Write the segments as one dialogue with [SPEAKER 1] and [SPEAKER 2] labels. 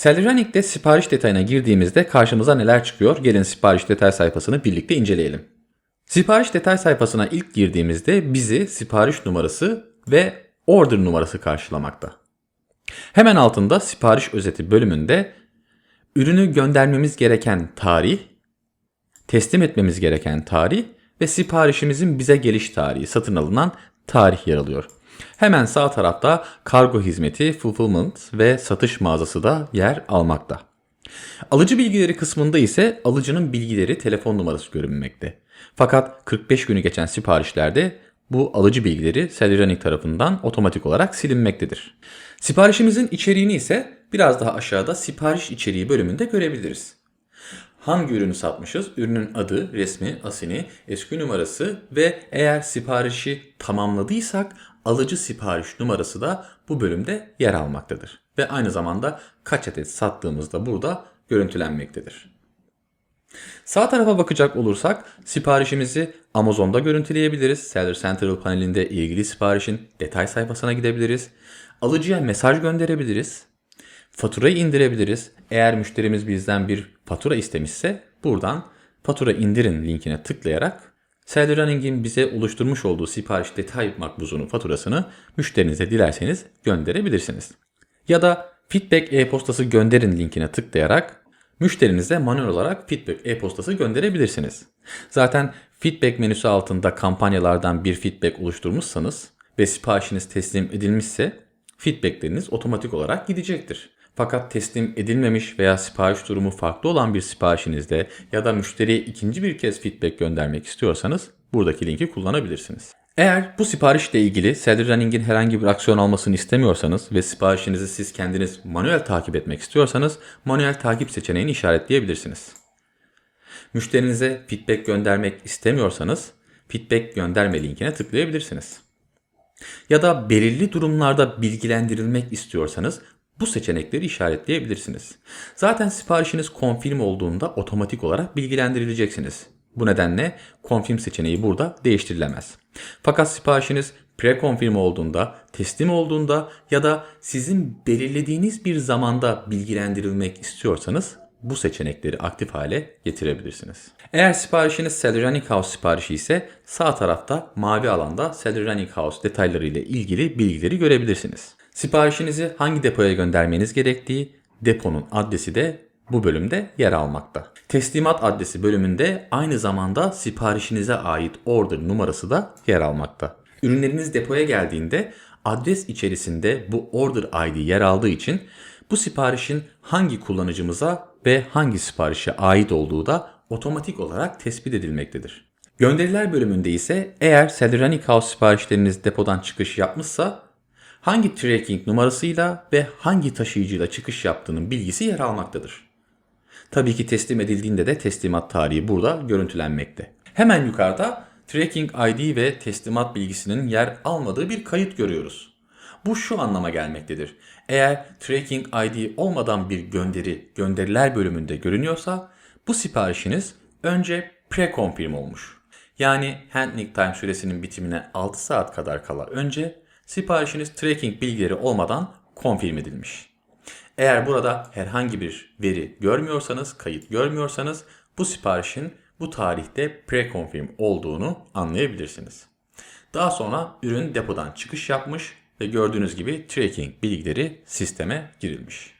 [SPEAKER 1] Sellerunic'te sipariş detayına girdiğimizde karşımıza neler çıkıyor? Gelin sipariş detay sayfasını birlikte inceleyelim. Sipariş detay sayfasına ilk girdiğimizde bizi sipariş numarası ve order numarası karşılamakta. Hemen altında sipariş özeti bölümünde ürünü göndermemiz gereken tarih, teslim etmemiz gereken tarih ve siparişimizin bize geliş tarihi, satın alınan tarih yer alıyor. Hemen sağ tarafta kargo hizmeti, fulfillment ve satış mağazası da yer almakta. Alıcı bilgileri kısmında ise alıcının bilgileri telefon numarası görünmekte. Fakat 45 günü geçen siparişlerde bu alıcı bilgileri Cellranic tarafından otomatik olarak silinmektedir. Siparişimizin içeriğini ise biraz daha aşağıda sipariş içeriği bölümünde görebiliriz. Hangi ürünü satmışız? Ürünün adı, resmi, asini, eski numarası ve eğer siparişi tamamladıysak alıcı sipariş numarası da bu bölümde yer almaktadır. Ve aynı zamanda kaç adet sattığımızda burada görüntülenmektedir. Sağ tarafa bakacak olursak siparişimizi Amazon'da görüntüleyebiliriz. Seller Central panelinde ilgili siparişin detay sayfasına gidebiliriz. Alıcıya mesaj gönderebiliriz. Faturayı indirebiliriz. Eğer müşterimiz bizden bir fatura istemişse buradan fatura indirin linkine tıklayarak Seller Running'in bize oluşturmuş olduğu sipariş detay makbuzunun faturasını müşterinize dilerseniz gönderebilirsiniz. Ya da feedback e-postası gönderin linkine tıklayarak müşterinize manuel olarak feedback e-postası gönderebilirsiniz. Zaten feedback menüsü altında kampanyalardan bir feedback oluşturmuşsanız ve siparişiniz teslim edilmişse feedbackleriniz otomatik olarak gidecektir. Fakat teslim edilmemiş veya sipariş durumu farklı olan bir siparişinizde ya da müşteriye ikinci bir kez feedback göndermek istiyorsanız buradaki linki kullanabilirsiniz. Eğer bu siparişle ilgili Seller Running'in herhangi bir aksiyon almasını istemiyorsanız ve siparişinizi siz kendiniz manuel takip etmek istiyorsanız manuel takip seçeneğini işaretleyebilirsiniz. Müşterinize feedback göndermek istemiyorsanız feedback gönderme linkine tıklayabilirsiniz. Ya da belirli durumlarda bilgilendirilmek istiyorsanız bu seçenekleri işaretleyebilirsiniz. Zaten siparişiniz confirm olduğunda otomatik olarak bilgilendirileceksiniz. Bu nedenle confirm seçeneği burada değiştirilemez. Fakat siparişiniz pre-confirm olduğunda, teslim olduğunda ya da sizin belirlediğiniz bir zamanda bilgilendirilmek istiyorsanız bu seçenekleri aktif hale getirebilirsiniz. Eğer siparişiniz Cellranic House siparişi ise sağ tarafta mavi alanda Cellranic House detayları ile ilgili bilgileri görebilirsiniz. Siparişinizi hangi depoya göndermeniz gerektiği, deponun adresi de bu bölümde yer almakta. Teslimat adresi bölümünde aynı zamanda siparişinize ait order numarası da yer almakta. Ürünleriniz depoya geldiğinde adres içerisinde bu order ID yer aldığı için bu siparişin hangi kullanıcımıza ve hangi siparişe ait olduğu da otomatik olarak tespit edilmektedir. Gönderiler bölümünde ise eğer Cellranic House siparişleriniz depodan çıkış yapmışsa hangi tracking numarasıyla ve hangi taşıyıcıyla çıkış yaptığının bilgisi yer almaktadır. Tabii ki teslim edildiğinde de teslimat tarihi burada görüntülenmekte. Hemen yukarıda tracking ID ve teslimat bilgisinin yer almadığı bir kayıt görüyoruz. Bu şu anlama gelmektedir. Eğer tracking ID olmadan bir gönderi gönderiler bölümünde görünüyorsa bu siparişiniz önce pre-confirm olmuş. Yani handling time süresinin bitimine 6 saat kadar kala önce siparişiniz tracking bilgileri olmadan confirm edilmiş. Eğer burada herhangi bir veri görmüyorsanız, kayıt görmüyorsanız bu siparişin bu tarihte pre-confirm olduğunu anlayabilirsiniz. Daha sonra ürün depodan çıkış yapmış ve gördüğünüz gibi tracking bilgileri sisteme girilmiş.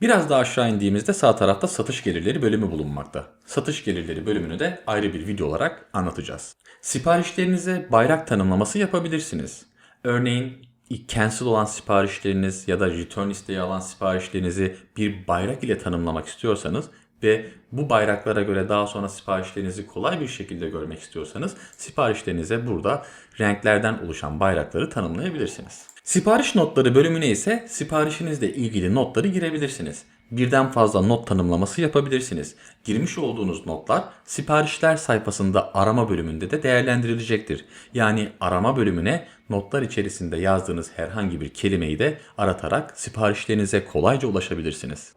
[SPEAKER 1] Biraz daha aşağı indiğimizde sağ tarafta satış gelirleri bölümü bulunmakta. Satış gelirleri bölümünü de ayrı bir video olarak anlatacağız. Siparişlerinize bayrak tanımlaması yapabilirsiniz. Örneğin cancel olan siparişleriniz ya da return isteği alan siparişlerinizi bir bayrak ile tanımlamak istiyorsanız ve bu bayraklara göre daha sonra siparişlerinizi kolay bir şekilde görmek istiyorsanız siparişlerinize burada renklerden oluşan bayrakları tanımlayabilirsiniz. Sipariş notları bölümüne ise siparişinizle ilgili notları girebilirsiniz. Birden fazla not tanımlaması yapabilirsiniz. Girmiş olduğunuz notlar siparişler sayfasında arama bölümünde de değerlendirilecektir. Yani arama bölümüne notlar içerisinde yazdığınız herhangi bir kelimeyi de aratarak siparişlerinize kolayca ulaşabilirsiniz.